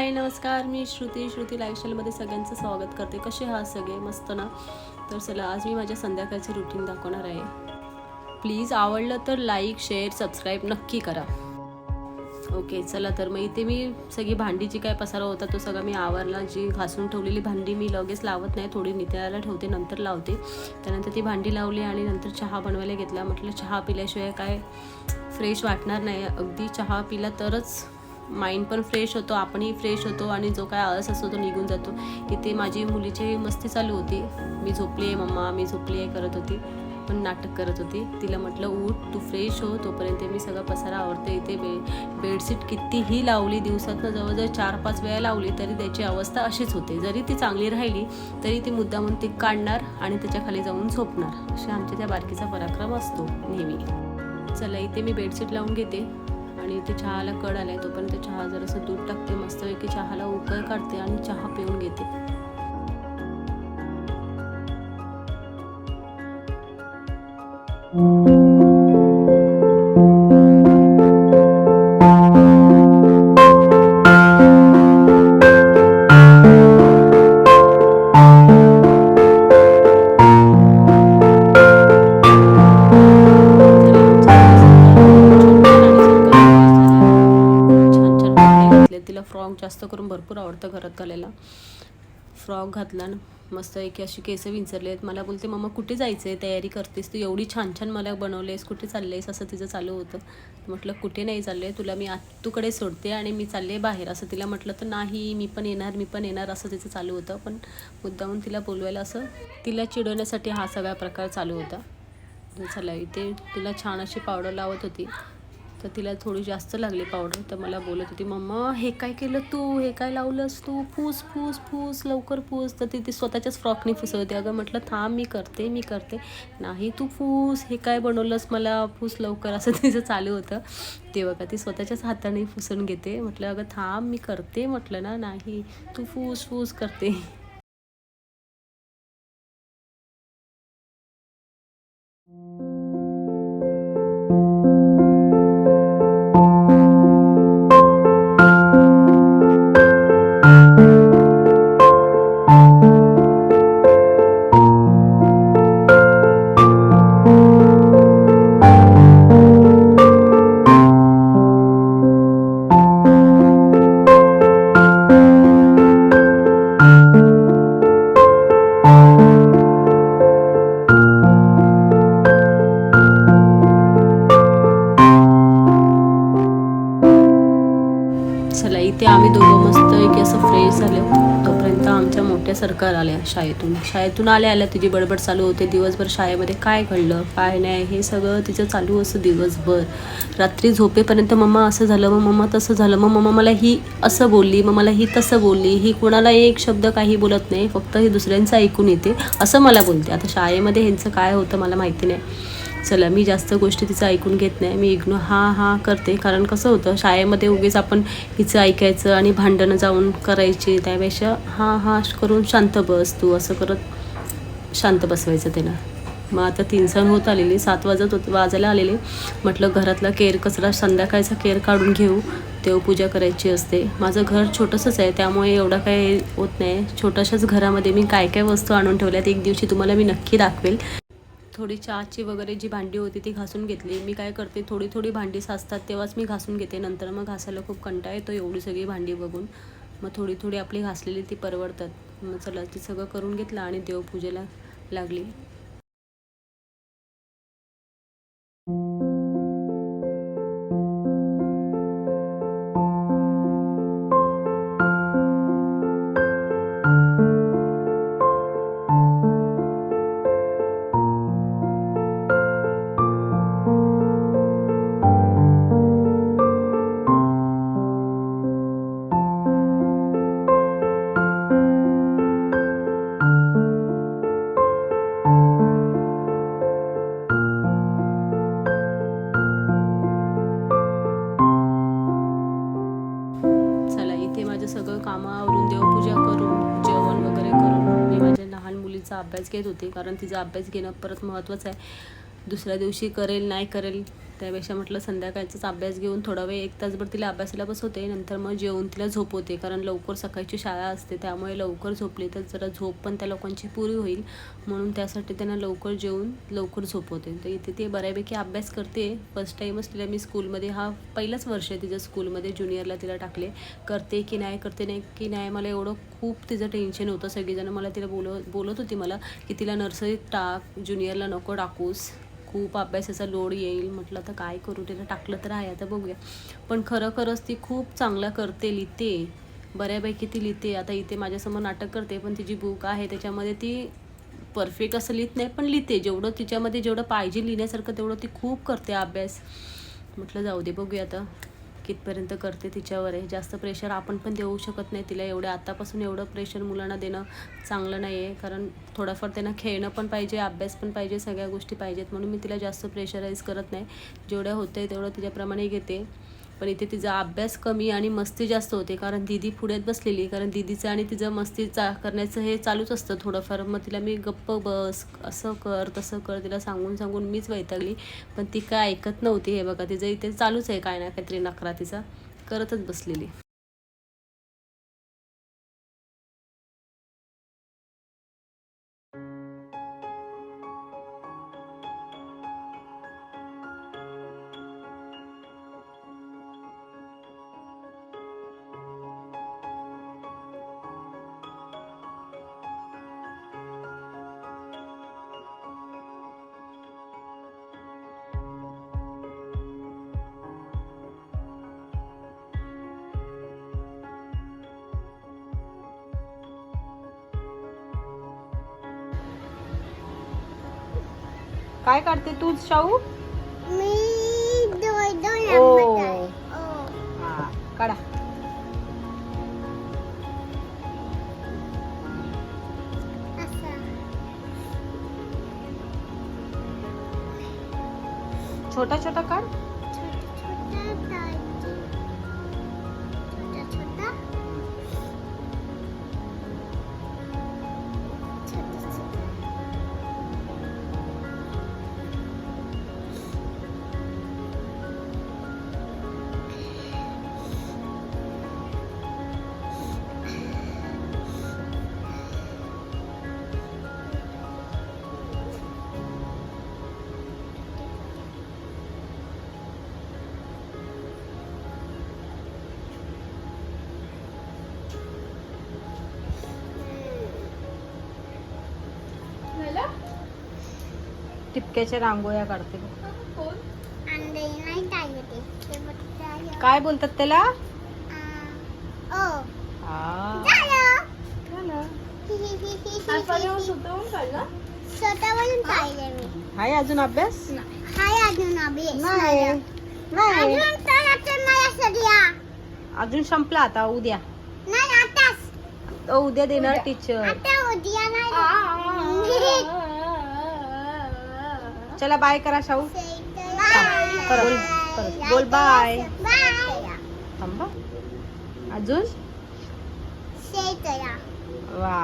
हाय नमस्कार. मी श्रुती श्रुती लाईफस्टाईलमध्ये सगळ्यांचं स्वागत करते. कसे आहात सगळे? मस्त ना? तर चला आज मी माझ्या संध्याकाळची रुटीन दाखवणार आहे. प्लीज आवडलं तर लाईक शेअर सबस्क्राईब नक्की करा. ओके चला तर मग इथे मी सगळी भांडी जी काय पसारा होता तो सगळा मी आवरला. जी घासून ठेवलेली भांडी मी लगेच लावत नाही. थोडी नितळायला ठेवते नंतर लावते. त्यानंतर ती भांडी लावली आणि नंतर चहा बनवायला घेतला. म्हटलं चहा पिल्याशिवाय काय फ्रेश वाटणार नाही. अगदी चहा पिला तरच माइंड पण फ्रेश होतो आपणही फ्रेश होतो आणि जो काय आळस असतो तो निघून जातो. इथे माझी मुलीची मस्ती चालू होती. मी झोपली आहे मम्मा मी झोपली आहे करत होती. पण नाटक करत होती. तिला म्हटलं उठ तू फ्रेश हो. तोपर्यंत मी सगळा पसारा आवडते इथे बे बेडशीट कितीही लावली दिवसातनं जवळजवळ चार पाच वेळा लावली तरी त्याची अवस्था अशीच होते. जरी ती चांगली राहिली तरी ती मुद्दामून ती काढणार आणि त्याच्याखाली जाऊन झोपणार. अशा आमच्या त्या बारकीचा पराक्रम असतो नेहमी. चला इथे मी बेडशीट लावून घेते. आणि इथे चहाला कड आलाय तोपर्यंत चहा जरासं दूध टाकते मस्तपैकी चहाला उकळ काढते आणि चहा पिऊन घेते. छान जास्त करून भरपूर आवडतं घरात घालायला. फ्रॉक घातला ना मस्त एक अशी केस विंचरले आहेत. मला बोलते मम्मा कुठे जायचं आहे तयारी करतेस तू? एवढी छान छान मला बनवलेस. कुठे चाललेस? असं तिचं चालू होतं. म्हटलं कुठे नाही चाललं आहे तुला मी आत्तूकडे सोडते आणि मी चालले बाहेर. असं तिला म्हटलं तर नाही मी पण येणार मी पण येणार. असं तिचं चालू होतं. पण मुद्दामून तिला बोलवायला असं तिला चिडवण्यासाठी हा सगळा प्रकार चालू होता. तर चला इथे तिला छान अशी पावडर लावत होती. तर तिला थोडी जास्त लागली पावडर तर मला बोलत होती मम्मा हे काय केलं तू? हे काय लावलंस तू? फूस फूस फूस लवकर फूस. तर ती ती स्वतःच्याच फ्रॉकने फुसवते. अगं म्हटलं थांब मी करते मी करते. नाही तू फूस हे काय बनवलंस मला? फूस लवकर. असं तिचं चालू होतं. ते बघा ती स्वतःच्याच हाताने फुसून घेते. म्हटलं अगं थांब मी करते. म्हटलं ना नाही तू फूस फूस करते. आमच्या सरकार आल्या शाळेतून. शाळेतून आल्या आल्या तुझी बडबड चालू होते. दिवसभर शाळेमध्ये काय घडलं काय नाही हे सगळं तिचं चालू असं दिवसभर. रात्री झोपेपर्यंत मम्मा असं झालं मग मम्मा तसं झालं मग मम्मा मला ही असं बोलली मग मला ही तसं बोलली. ही कोणाला एक शब्द काही बोलत नाही फक्त ही दुसऱ्यांचं ऐकून येते असं मला बोलते. आता शाळेमध्ये ह्यांचं काय होतं मला माहिती नाही. चला मी जास्त गोष्टी तिचं ऐकून घेत नाही. मी इग्नो हां हां करते. कारण कसं होतं शाळेमध्ये उगीच आपण हिचं ऐकायचं आणि भांडणं जाऊन करायची. त्यापेक्षा हा हा करून शांत बस तू. असं करत शांत बसवायचं त्याला मग आता तीन सण होत आलेली सात वाजत होत वाजायला आलेले. म्हटलं घरातला केर कचरा संध्याकाळचा केर काढून घेऊ. देवपूजा करायची असते. माझं घर छोटंसंच आहे त्यामुळे एवढं काही होत नाही. छोट्याशाच घरामध्ये मी काय काय वस्तू आणून ठेवल्यात एक दिवशी तुम्हाला मी नक्की दाखवेल. थोडी चहाची वगैरे जी भांडी होती ती घासून घेतली. मी काय करते थोडी थोडी भांडी साचतात तेव्हाच मी घासून घेते. नंतर मग घासायला खूप कंटाळा येतो एवढी सगळी भांडी बघून. मग थोडी थोडी आपली घासलेली ती परवडतात. मग चला ती सगळं करून घेतलं आणि देवपूजेला लागली. देवपूजा करून जेवण वगैरे करून. मी माझ्या लहान मुलीचा अभ्यास घेत होते कारण तिचा अभ्यास घेणं परत महत्त्वाचं आहे. दुसऱ्या दिवशी करेल नाही करेल त्यापेक्षा म्हटलं संध्याकाळचाच अभ्यास घेऊन थोडा वेळ एक तासभर तिला अभ्यासाला बसवते नंतर मग जेवून तिला झोपवते कारण लवकर सकाळची शाळा असते त्यामुळे लवकर झोपली तर जरा झोप पण त्या लोकांची पुरी होईल. म्हणून त्यासाठी त्यांना लवकर जेवून लवकर झोपवते. तर इथे ती बऱ्यापैकी अभ्यास करते. फर्स्ट टाईमच तिला मी स्कूलमध्ये हा पहिलाच वर्ष आहे तिच्या स्कूलमध्ये ज्युनियरला तिला टाकले. करते की नाही करते नाही की नाही मला एवढं खूप तिचं टेन्शन होतं. सगळीजणं मला तिला बोलव बोलत होती मला की तिला नर्सरीत टाक ज्युनियरला नको टाकूस. खूप अभ्यासाचा लोड येईल म्हटलं आता काय करू तिला टाकलं तर आहे आता बघूया. पण खरं खरंच ती खूप चांगला करते लिहिते बऱ्यापैकी ती लिहिते आता इथे माझ्यासमोर नाटक करते पण तिची बुक आहे त्याच्यामध्ये ती परफेक्ट असं लिहित नाही पण लिहिते जेवढं तिच्यामध्ये जेवढं पाहिजे लिहिण्यासारखं तेवढं ती खूप करते अभ्यास. म्हटलं जाऊ दे बघूया आता. कितपर्यंत करते तिच्यावर आहे. जास्त प्रेशर आपण पण देऊ शकत नाही तिला. एवढं आतापासून एवढं प्रेशर मुलांना देणं चांगलं नाही आहे कारण थोडंफार त्यांना खेळणं पण पाहिजे अभ्यास पण पाहिजे सगळ्या गोष्टी पाहिजेत. म्हणून मी तिला जास्त प्रेशराईज करत नाही. जेवढं होतं आहे तेवढं तिच्याप्रमाणे घेते. पण इथे तिचा अभ्यास कमी आणि मस्ती जास्त होते कारण दिदी पुढ्यात बसलेली कारण दिदीचं आणि तिचं मस्ती चा करण्याचं हे चालूच असतं थोडंफार. मग तिला मी गप्प बस असं कर तसं कर तिला सांगून सांगून मीच वैतागली. पण ती काय ऐकत नव्हती हे बघा तिचं इथे चालूच आहे काय ना काहीतरी नखरा तिचा करतच बसलेली. काय काढते तू शाहू मी दोन दोन ओ. आंबट आहे. ओ. हा काढा असं. छोटा छोटा काढ टिपक्याच्या रांगोळ्या काढते. काय बोलतात त्याला? हाय अजून अभ्यास? हाय अजून अभ्यास. नाही. अजून संपला आता उद्या. उद्या देणार टीचर उद्या नाही चला बाय करा शाहू. बोल. बोल बाय. बाय थांबा अजून? वा.